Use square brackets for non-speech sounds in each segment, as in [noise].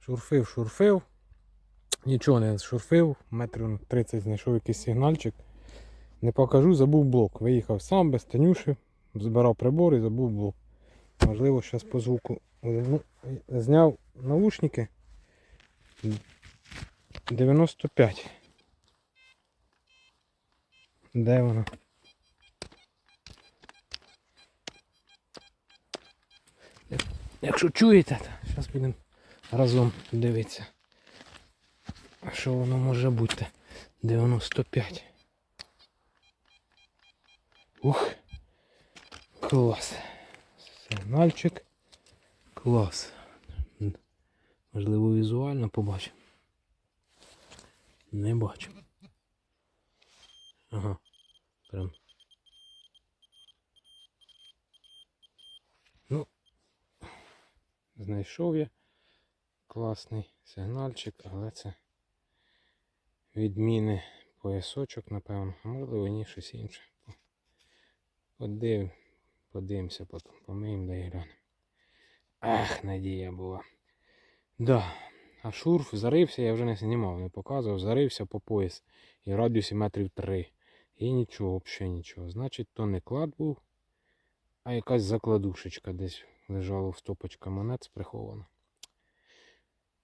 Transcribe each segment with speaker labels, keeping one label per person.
Speaker 1: Шурфив, шурфив. Нічого не шурфив, метрів 30 знайшов якийсь сигнальчик. Не покажу, забув блок. Виїхав сам без Танюші, збирав прибор і забув блок. Можливо, зараз по звуку. Ну, зняв наушники 95. Де воно? Якщо чуєте, зараз будемо разом дивитися. Що воно може бути? 95. Ух. Клас. Сигнальчик. Клас. Можливо, візуально побачимо. Не бачу. Ага. Прям. Ну. Знайшов я класний сигнальчик, але це відміни поясочок, напевно, а можливо ні щось інше. Подив, подивимося потім, помиємо да і глянемо. Ах, надія була. Да. А шурф зарився, я вже не знімав, не показував, зарився по пояс і радіусі метрів 3. І нічого, взагалі нічого. Значить, то не клад був, а якась закладушечка десь лежала в стопочка монет сприхована.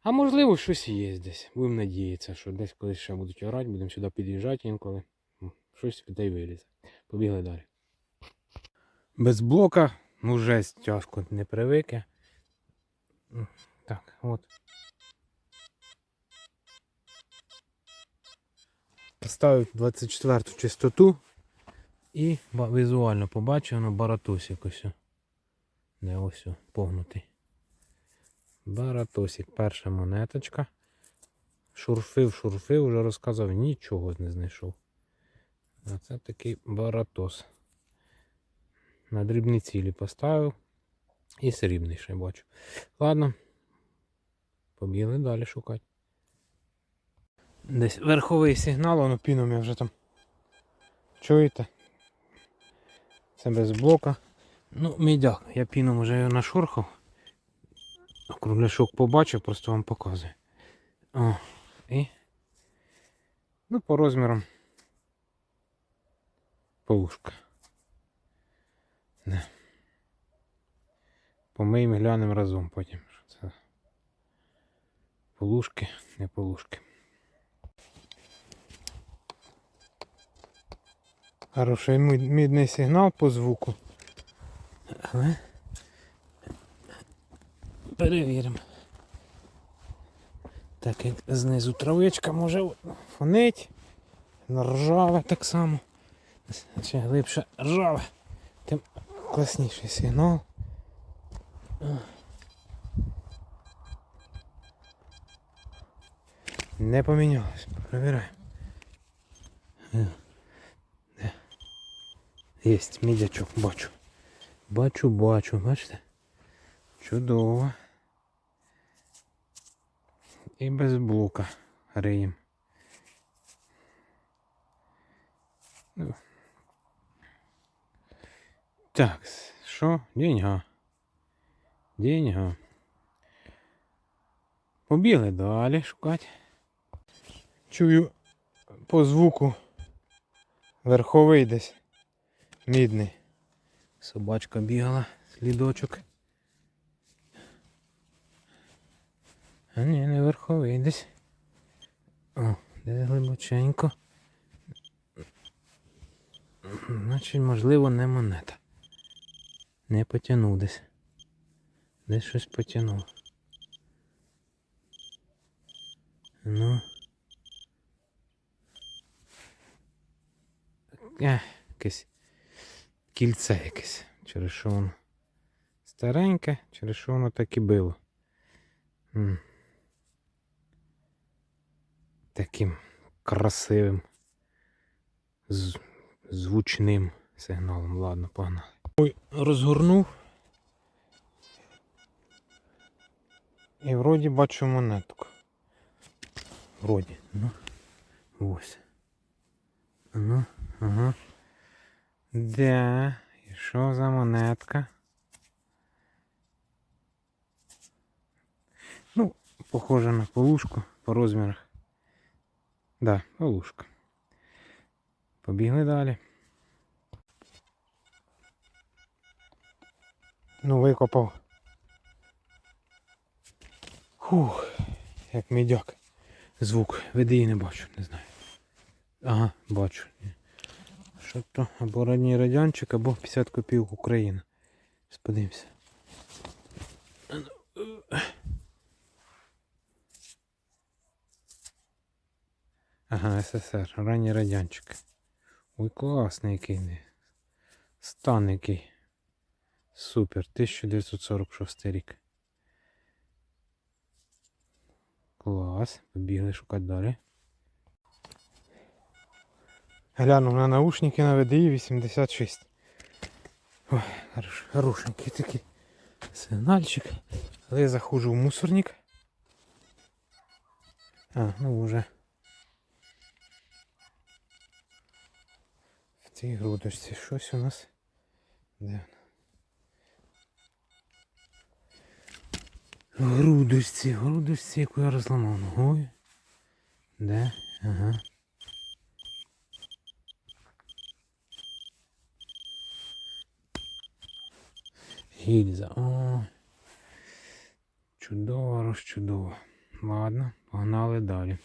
Speaker 1: А можливо, щось є десь. Будемо надіятися, що десь колись ще будуть орати, будемо сюди під'їжджати інколи. Щось людей вилізе. Побігли далі. Без блока, ну жесть тяжко не привик. я. М, Так, от. Поставив 24 частоту і візуально побачив на баратосик ось. о. Не ось погнутий. Баратосик, перша монеточка. Шурфив, шурфив, вже розказав, нічого не знайшов. А це такий баратос. На дрібні цілі поставив. І срібний ще бачу. Ладно. Побігли далі шукати. Десь верховий сигнал, воно піном я вже там. Чуєте? Це без блока. Ну, мідяк, я піном вже його нашурхав. Кругляшок побачив, просто вам показую. О, і. Ну, по розмірам. Полушка. Не. Помиємо глянемо разом потім. Що це полушки, не полушки. Хороший мідний сигнал по звуку. Але перевіримо. Так як знизу травичка може фонить. Ржаве так само. Ще глибше ржаве, тим класніший сигнал. Не помінялось. Провіряємо. Е. Єсть, мідячок, бачу. Бачу, бачу, бачите? Чудово. І без блока риєм. Ну. Так, що? Деньга. Деньга. Побігли далі шукати. Чую по звуку верховий десь мідний. Собачка бігала, слідочок. А ні, не верховий десь. О, де глибоченько. Значить, можливо, не монета. Не потягнув десь. Десь щось потягнув. Ну. Е, якесь кільце якесь. Через що воно стареньке, через що воно так і било. М. Таким красивим, звучним сигналом. Ладно, погнали. Ой, розгорнув. І вроді бачу монетку. Вроді. Ну. Ось. Ну, ага. Де? І що за монетка? Ну, похоже на полушку по розмірах. Да, полушка. Побігли далі. Ну, викопав. Фух, як мідяк. Звук. Види не бачу, не знаю. Ага, бачу. Що то або ранній радянчик, або 50 копійок Україна. Зараз подивимося. А ну, е. Ага, СССР, ранній радянчик. Ой, класний який. Стан який. Супер, 1946 рік. Клас, побігли шукати далі. Глянув на наушники на VDI 86. Ой, хорош, хорошенький такий сигнальчик. Але я заходжу в мусорник. А, ну вже. Цій грудочці щось у нас. Де воно? В грудочці, грудочці, яку я розламав ногою. Де? Ага. Гільза. О. Чудово, розчудово. Ладно, погнали далі.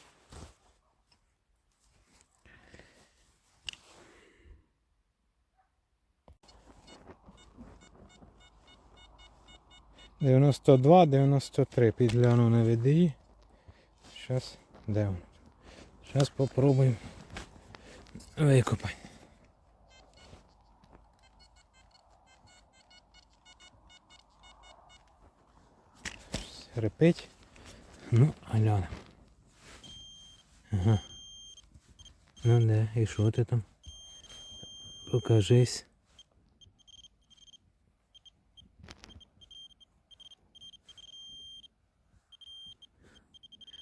Speaker 1: Дев'яносто два, дев'яносто три. Підгляну на VDI. Зараз де він? Зараз попробуємо викопати. Репить. Ну, глянемо. Ага. Ну де, і що ти там? Покажись.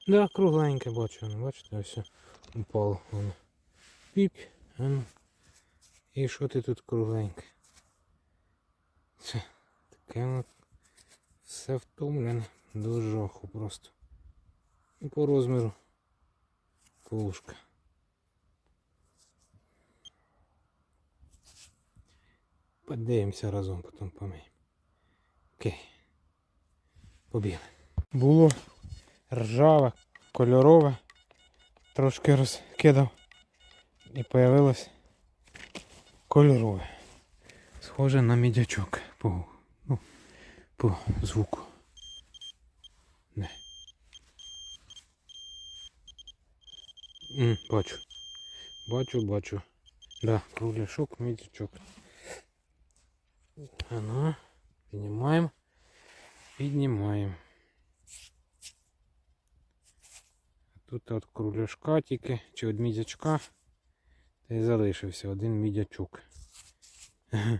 Speaker 1: Да, кругленьке бачу, воно, бачите, ось упало воно. Піп, а ну. І що ти тут кругленьке? Це таке воно все втомлене до жаху просто. І по розміру полушка. Подивимося разом, потім помиємо. Окей. Побігли. Було ржаве, кольорове. Трошки розкидав. І появилось кольорове. Схоже на мідячок по, ну, по звуку. Не. М, бачу. Бачу, бачу. Да, кругляшок, мідячок. А ну, піднімаємо. Піднімаємо. Тут от кругляшка тільки, чи від мідячка. Та й залишився один мідячок. [laughs]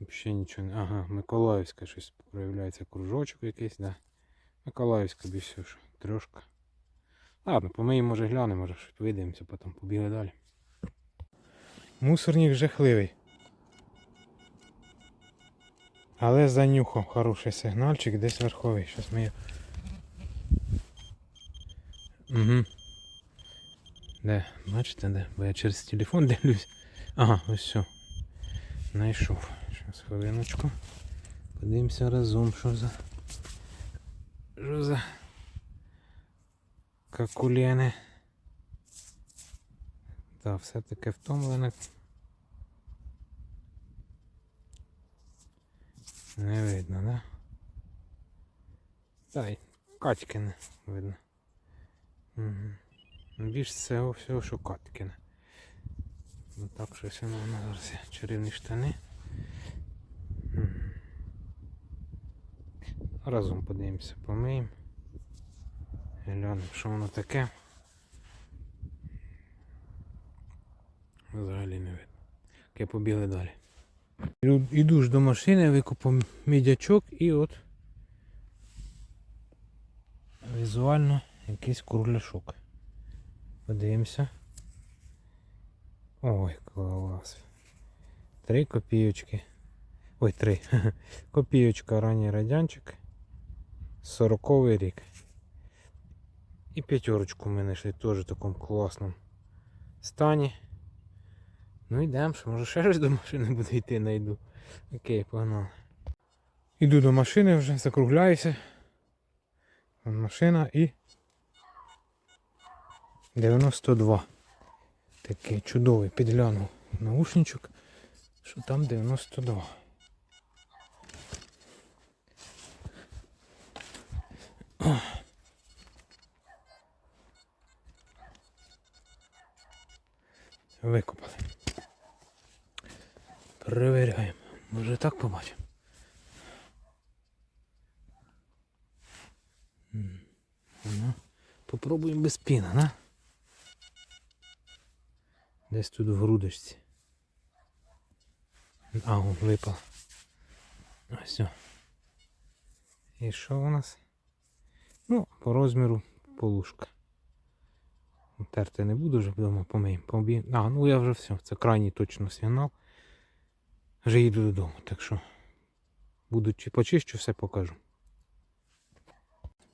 Speaker 1: Взагалі нічого не. Ага, Миколаївська щось проявляється кружочок якийсь, да. Миколаївська більше все ж. Трошка. Ладно, помиємо, може глянемо, може щось видивимося, потім побігли далі. Мусорник жахливий. Але занюхав хороший сигнальчик, десь верховий. Щас ми. Угу. Де? Бачите, де? Бо я через телефон дивлюсь. Ага, ось все. Знайшов. Зараз хвилиночку. Подивимося разом, що за. Що за. Какулєни. Так, все таке втомлене. Не видно, да? Та й Катькине видно. Угу. Більш цього всього, що Катькине. Ну так щось воно у нас зараз. Чарівні штани. Мгм. Разом подивимося, помиємо. Глянемо, що воно таке. Взагалі не видно. Окей, побігли далі. Іду ж до машини, викупав мідячок і от візуально якийсь кругляшок. Подивимося. Ой, клас. Три копійочки. Ой, три. [laughs] Копійочка ранній радянчик. 40 рік. І п'ятерочку ми знайшли теж в такому класному стані. Ну йдемо, що може ще щось до машини буде йти, знайду. Окей, погнали. Іду до машини вже, закругляюся. Вон машина і 92. Такий чудовий підглянув наушничок, що там 92. О. Викопали. Перевіряємо. Може так побачимо. Ну, попробуємо без піна, на? Десь тут в грудочці. А, он випав. Ось. І що у нас? Ну, по розміру полушка. Терти не буду вже вдома помиємо. Побі... А, ну я вже все. Це крайній точно сигнал. Вже їду додому, так що буду чи почищу, все покажу.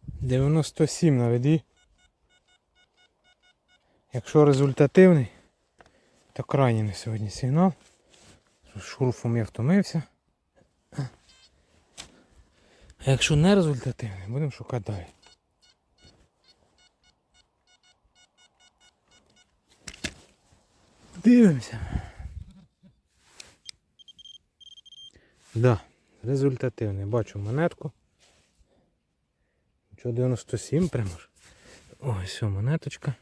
Speaker 1: 97 наведі. Якщо результативний, то крайній на сьогодні сигнал. Шурфом я втомився. А якщо не результативний, будемо шукати далі. Дивимося. Да, результативний. Бачу монетку. Чого 97 прямо ж. Ось монеточка.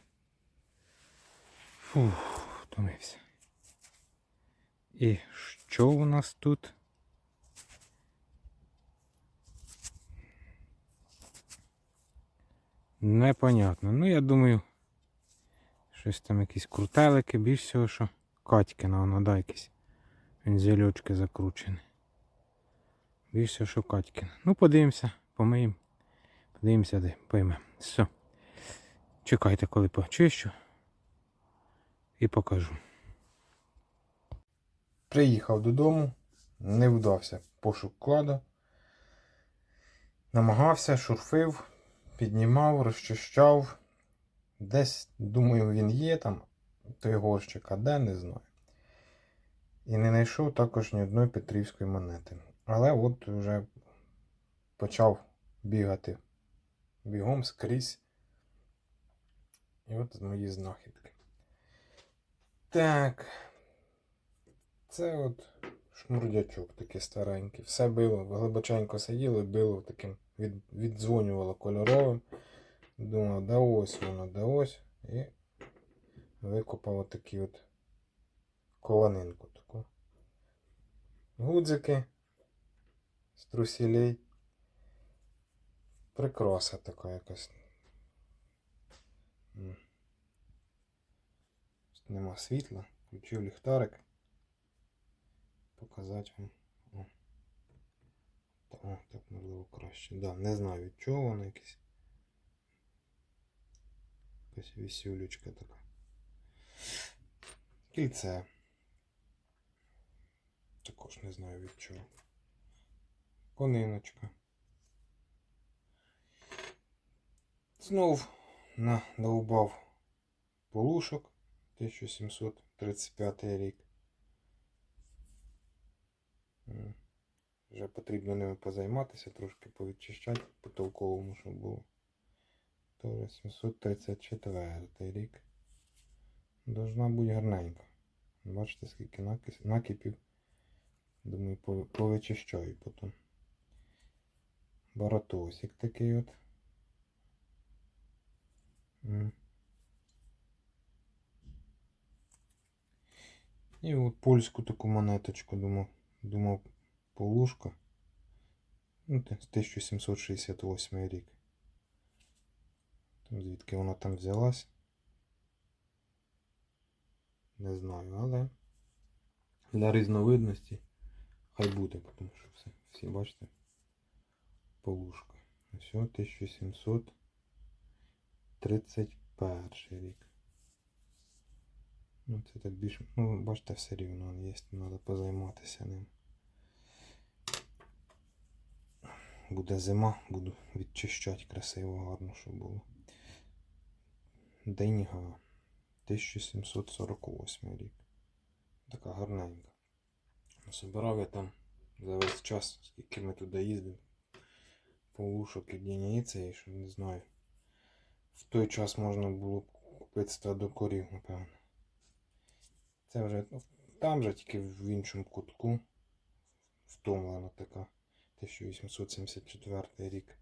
Speaker 1: Фух, втомився. І що у нас тут? Непонятно. Ну я думаю, щось там якісь крутелики, більш всього, що Катькина, воно да, якісь вензельочки закручені. Більш всього, що Катькина. Ну, подивимося, помиємо. Подивимося, де поймемо. Все. Чекайте, коли почищу. І покажу. Приїхав додому, не вдався пошук клада. Намагався, шурфив, піднімав, розчищав. Десь, думаю, він є там, той горщик, а де, не знаю. І не знайшов також ні одної петрівської монети. Але от вже почав бігати бігом скрізь. І от мої знахідки. Так. Це от шмурдячок такий старенький. Все било, глибоченько сиділо, било таким, від, віддзвонювало кольоровим. Думав, да ось воно, да ось. І викопав отакі от кованинку таку. Гудзики з трусілей. Прикраса така якась. М. Тут Нема світла. Включив ліхтарик. Показати вам. О. Та, так можливо краще. Да, не знаю від чого воно якесь. Якась вісюлечка така. Кільце. Також не знаю від чого. Кониночка. Знов надовбав полушок 1735 рік. Вже потрібно ними позайматися, трошки повідчищати по толковому, щоб було. То 734 рік. Должна бути гарненька. Бачите, скільки накипів. Думаю, повичищаю потім. Баратосик такий от. І от польську таку монеточку думав, думав полушка. Ну, те- з 1768 рік. Звідки вона там взялась. Не знаю, але для різновидності хай буде, тому що все, всі бачите, полушка. Ось 1731 рік. Ну, це так більше. Ну, бачите, все рівно є, треба позайматися ним. Буде зима, буду відчищати красиво, гарно, щоб було. Деньга. 1748 рік. Така гарненька. Собирав я там за весь час, скільки ми туди їздили. Полушок і дініця, і що не знаю. В той час можна було купити стадо корів, напевно. Це вже ну, там же тільки в іншому кутку. Втомлена така. 1874 рік.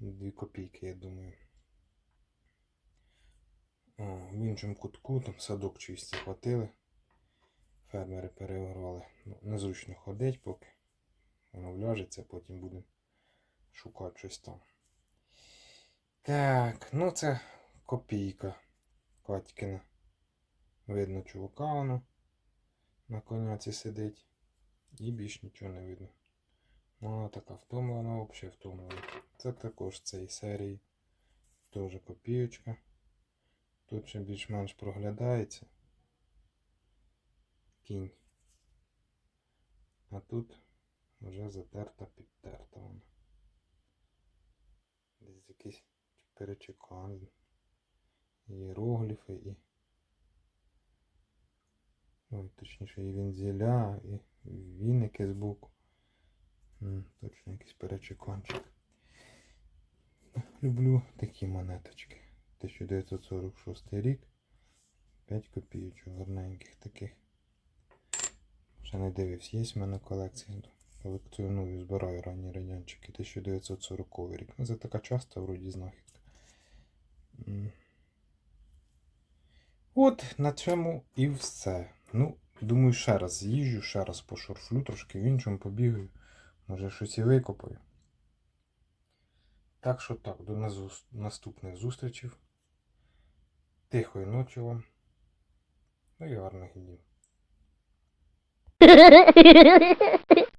Speaker 1: Дві копійки, я думаю. О, в іншому кутку там садок чийсь захватили. Фермери переорали. Ну, незручно ходить поки. Воно вляжеться, потім будемо шукати щось там. Так, ну це копійка Катькина. Видно чувака воно на коняці сидить. І більш нічого не видно. Ну, вона така втомлена, взагалі втомлена. Це також цієї серії. Теж копійочка. Тут ще більш-менш проглядається. Кінь. А тут вже затерта, підтерта вона. Десь якийсь перечекан. Іерогліфи і. Ой, точніше, і вензеля, і віники збоку. М, Точно якийсь перечеканчик. Люблю такі монеточки. 1946 рік. 5 копійочок гарненьких таких. Ще не дивився, є в мене колекція. Колекціоную, збираю ранні радянчики. 1940 рік. Ну, це така часта вроді знахідка. От на цьому і все. Ну, думаю, ще раз з'їжджу, ще раз пошурфлю, трошки в іншому побігаю. Може щось і викопаю. Так що так, до наступних зустрічей. Тихої ночі вам. Ну і гарних днів. [laughs]